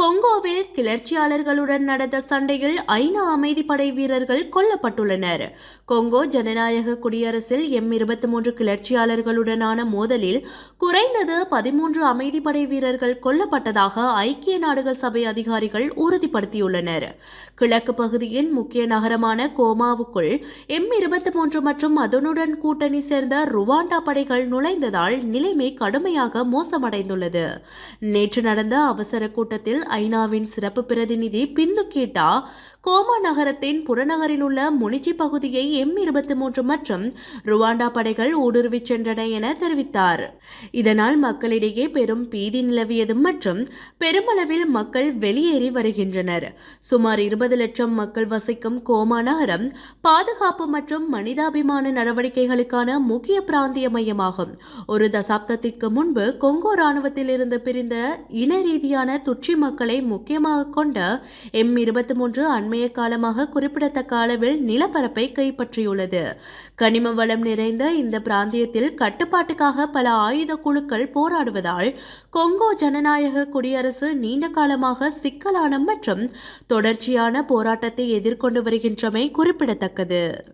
கொங்கோவில் கிளர்ச்சியாளர்களுடன் நடந்த சண்டையில் ஐநா அமைதிப்படை வீரர்கள் கொல்லப்பட்டுள்ளனர். கொங்கோ ஜனநாயக குடியரசில் எம் இருபத்தி மூன்று கிளர்ச்சியாளர்களுடனான மோதலில் குறைந்தது பதிமூன்று அமைதிப்படை வீரர்கள் கொல்லப்பட்டதாக ஐக்கிய நாடுகள் சபை அதிகாரிகள் உறுதிப்படுத்தியுள்ளனர். கிழக்கு பகுதியின் முக்கிய நகரமான கோமாவுக்குள் எம் இருபத்தி மூன்று மற்றும் அதனுடன் கூட்டணி சேர்ந்த ருவாண்டா படைகள் நுழைந்ததால் நிலைமை கடுமையாக மோசமடைந்துள்ளது. நேற்று நடந்த அவசர கூட்டத்தில் ஐநாவின் சிறப்பு பிரதிநிதி பிந்து கேட்டா கோமா நகரத்தின் புறநகரில் உள்ள முனிச்சி பகுதியை எம் இருபத்தி மூன்று மற்றும் ருவாண்டா படைகள் ஊடுருவிச் சென்றன என தெரிவித்தார். இதனால் மக்களிடையே பெரும் பீதி நிலவியது மற்றும் பெருமளவில் மக்கள் வெளியேறி வருகின்றனர். சுமார் இருபது லட்சம் மக்கள் வசிக்கும் கோமா நகரம் பாதுகாப்பு மற்றும் மனிதாபிமான நடவடிக்கைகளுக்கான முக்கிய பிராந்திய மையமாகும். ஒரு தசாப்தத்திற்கு முன்பு கொங்கோ இராணுவத்திலிருந்து பிரிந்த இன ரீதியான துச்சி மக்கள் முக்கியமாக கொண்ட எம் இருபத்தி மூன்று அண்மைய காலமாக குறிப்பிடத்தக்க அளவில் நிலப்பரப்பை கைப்பற்றியுள்ளது. கனிம வளம் நிறைந்த இந்த பிராந்தியத்தில் கட்டுப்பாட்டுக்காக பல ஆயுத குழுக்கள் போராடுவதால் கொங்கோ ஜனநாயக குடியரசு நீண்ட காலமாக சிக்கலான மற்றும் தொடர்ச்சியான போராட்டத்தை எதிர்கொண்டு வருகின்றமை குறிப்பிடத்தக்கது.